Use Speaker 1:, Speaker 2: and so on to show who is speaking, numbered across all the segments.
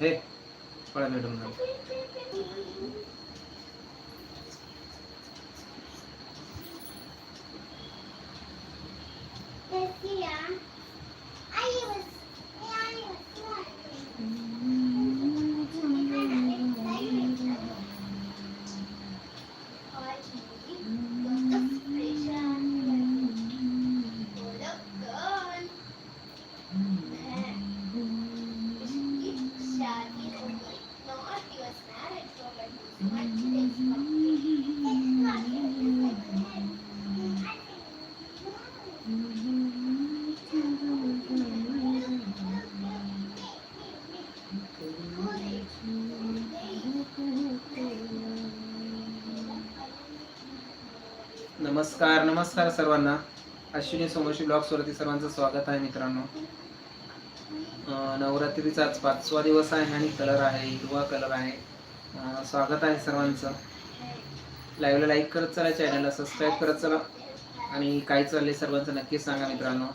Speaker 1: हे पळा भेटून नमस्कार नमस्कार सर्वांना. अश्विनी सोमशी ब्लॉग्स वरती सर्वांचं स्वागत आहे मित्रांनो. नवरात्रीचा आज पाचवा दिवस आहे आणि कलर आहे हिरवा कलर आहे. स्वागत आहे सर्वांचं. लाईव्हला लाईक करत चला चॅनलला सबस्क्राईब करत चला. आणि काय चाललंय सर्वांचं नक्कीच सांगा मित्रांनो.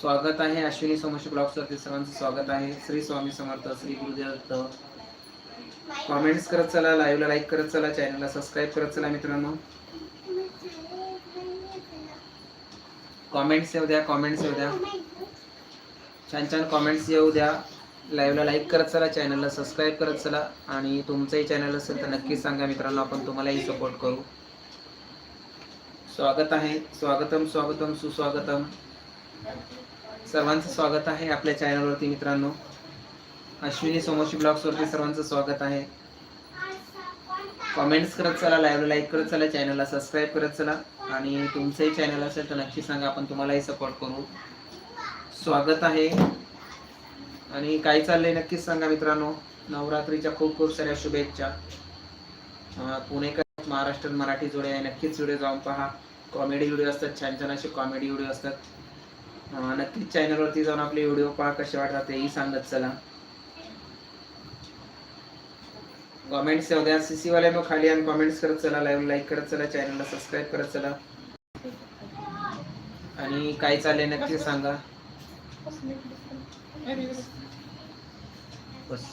Speaker 1: स्वागत आहे अश्विनी सोमशी ब्लॉग्स वरती सर्वांचं स्वागत आहे. श्री स्वामी समर्थ श्री गुरुदेव कॉमेंट्स करत चला लाईव्हला लाईक करत चला चॅनलला सबस्क्राईब करत चला मित्रांनो. कॉमेंट्स येऊ द्या कॉमेंट्स येऊ द्या. छान छान कॉमेंट्स येऊ द्या. लाईव्हला लाईक करत चला चॅनलला सबस्क्राईब करत चला. आणि तुमचंही चॅनल असेल तर नक्कीच सांगा मित्रांनो आपण तुम्हालाही सपोर्ट करू. स्वागत आहे. स्वागतम स्वागतम सुस्वागतम. सर्वांचं स्वागत आहे आपल्या चॅनलवरती मित्रांनो. अश्विनी सोमोशी ब्लॉग्सवरती सर्वांचं स्वागत आहे. कॉमेंट्स करत चला लाईव्ह लाईक करत चला चॅनलला सबस्क्राईब करत चला. आणि तुमचंही चॅनल असेल तर नक्की सांगा आपण तुम्हालाही सपोर्ट करू. स्वागत आहे. आणि काय चाललंय नक्कीच सांगा मित्रांनो. नवरात्रीच्या खूप खूप साऱ्या शुभेच्छा. पुणेकर महाराष्ट्र मराठी जोडे आहे नक्कीच व्हिडिओ जाऊन पहा. कॉमेडी व्हिडिओ असतात छान छान असे कॉमेडी व्हिडिओ असतात. नक्कीच चॅनलवरती जाऊन आपले व्हिडिओ पहा कसे वाटतात तेही सांगत चला. कॉमेंट्स येऊ द्या. सी वाले मग खाली आणि कॉमेंट्स करत चला लाईव्ह लाईक करत चला चॅनलला सबस्क्राईब करत चला. आणि काय चाललंय नक्की सांगा. बस.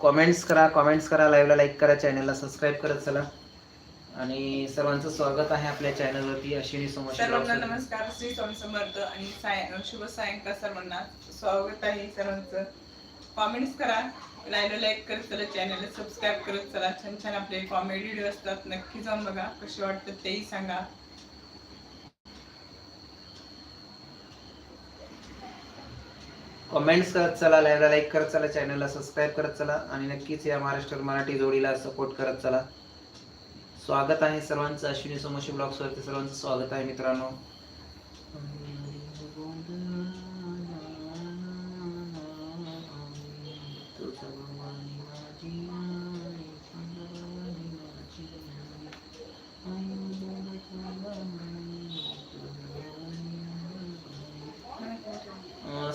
Speaker 1: कॉमेंट्स करा कॉमेंट्स करा लाईव्हला लाईक करा चॅनलला सबस्क्राईब करत चला. आणि सर्वांचं स्वागत आहे आपल्या चॅनलवरती अश्विनी सोमशी
Speaker 2: सर्वांना. नमस्कार श्री स्वामी समर्थ आणि साय शुभ सायंकाळ सर्वांना. स्वागत आहे सर्वांचं. कॉमेंट्स करा लाईव्ह लाईक करत चला चॅनलला सबस्क्राईब करत चला. छान छान आपले कॉमेडी व्हिडिओ असतात नक्की जाऊन बघा कसे वाटतात तेही सांगा.
Speaker 1: कमेंट्स करत चला लाईव्हला लाईक करत चला चॅनलला सबस्क्राईब करत चला आणि नक्कीच या महाराष्ट्र मराठी जोडीला सपोर्ट करत चला. स्वागत आहे सर्वांचं. अश्विनी सोमशी ब्लॉग्सवरती सर्वांचं स्वागत आहे मित्रांनो.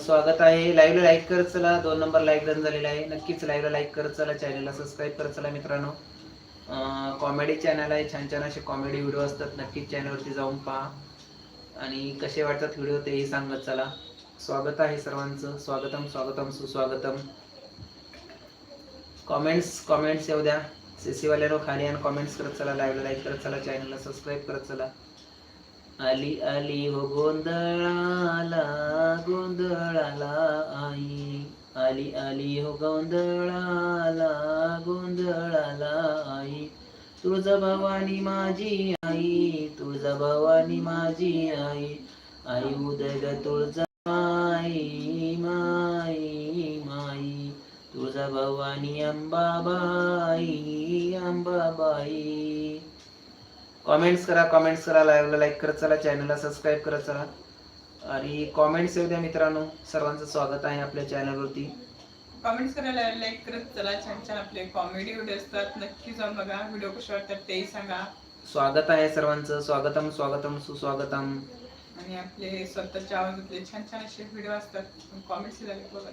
Speaker 1: स्वागत आहे. लाईव्हला लाईक करत चला. दोन नंबर लाईक डन झालेला आहे. नक्कीच लाईव्हला लाईक करत चला. चॅनलला सबस्क्राईब करत चला मित्रांनो. कॉमेडी चॅनल आहे. छान छान असे कॉमेडी व्हिडिओ असतात. नक्कीच चॅनलवरती जाऊन पहा. आणि कसे वाटतात व्हिडिओ तेही सांगत चला. स्वागत आहे सर्वांचं. स्वागतम स्वागतम सुस्वागतम. कॉमेंट्स कॉमेंट्स येऊ द्या. सी वाल्यानो खाली आणि कॉमेंट्स करत चला. लाईव्हला लाईक करत चला. चॅनलला सबस्क्राईब करत चला. आली आली हो गोंधळाला गोंधळाला आई. आली आली हो गोंधळाला गोंधळाला आई. तुळजा भवानी माझी आई तुळजा भवानी माझी आई. आई उदग तुळजा माई माई. माई तुळजा भवानी अंबाबाई अंबाबाई. कॉमेंट्स करा कॉमेंट्स करा लाईव्हला लाईक करत चला चॅनलला सबस्क्राईब करत चला. आणि कॉमेंट्स येऊ द्या मित्रांनो. सर्वांचं स्वागत आहे आपल्या चॅनलवरती
Speaker 2: कमेंट्स करायला लाईक करत चला. छान छान आपले कॉमेडी व्हिडिओ असतात. नक्की जाऊन बघा. व्हिडिओ कसे वाटतात तेही सांगा.
Speaker 1: स्वागत आहे सर्वांचं. स्वागतम स्वागतम सुस्वागतम.
Speaker 2: आणि आपले स्वतःच्या आवाजातले छान छान असे व्हिडिओ असतात. कॉमेंट्स बघा.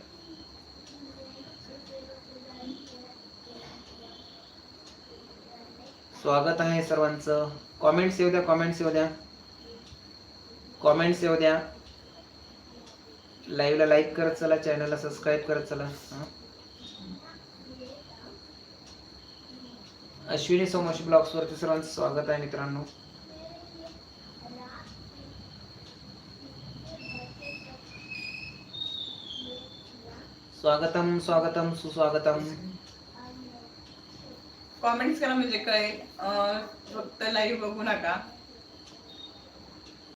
Speaker 1: स्वागत आहे सर्वांचं. कॉमेंट्स येऊ द्या कॉमेंट्स येऊ द्या. कॉमेंट्स येऊ द्या. लाईव्हला लाईक करत चला चॅनलला सबस्क्राईब करत चला. अश्विनी सोमाशी ब्लॉग्सवरती सर्वांचं स्वागत आहे मित्रांनो. स्वागतम स्वागतम सुस्वागतम.
Speaker 2: कॉमेंट्स करा म्हणजे काय? फक्त लाईव्ह बघू नका.